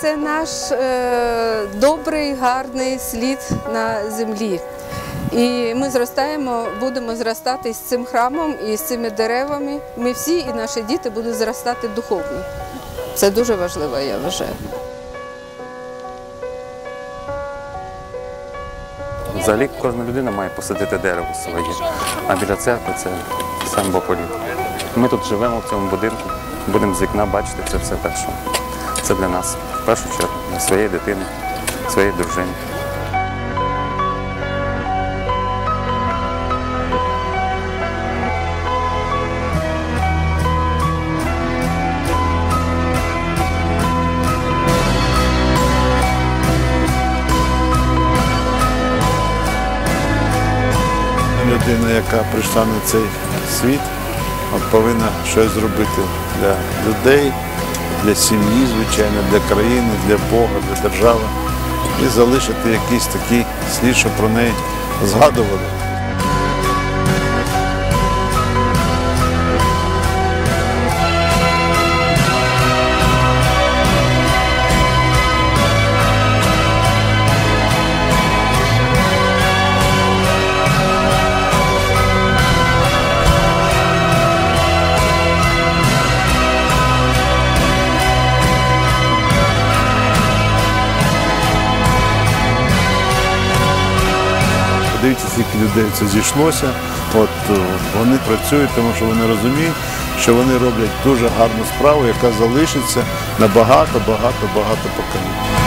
Це наш е, добрий, гарний слід на землі. І ми зростаємо, будемо зростати з цим храмом і з цими деревами. Ми всі і наші діти будуть зростати духовно. Це дуже важливо, я вважаю. Взагалі кожна людина має посадити дерево своє, а біля церкви це сам Бополів. Ми тут живемо в цьому будинку, будемо з вікна бачити це все що це для нас в першу чергу, для своєї дитини, своєї дружини. Людина, яка прийшла на цей світ, повинна щось зробити для людей, для сім'ї, звичайно, для країни, для Бога, для держави. І залишити якийсь такий слід, щоб про неї згадували. Подивіться, скільки людей це зійшлося. От е, вони працюють, тому що вони розуміють, що вони роблять дуже гарну справу, яка залишиться на багато, багато, багато поколінь.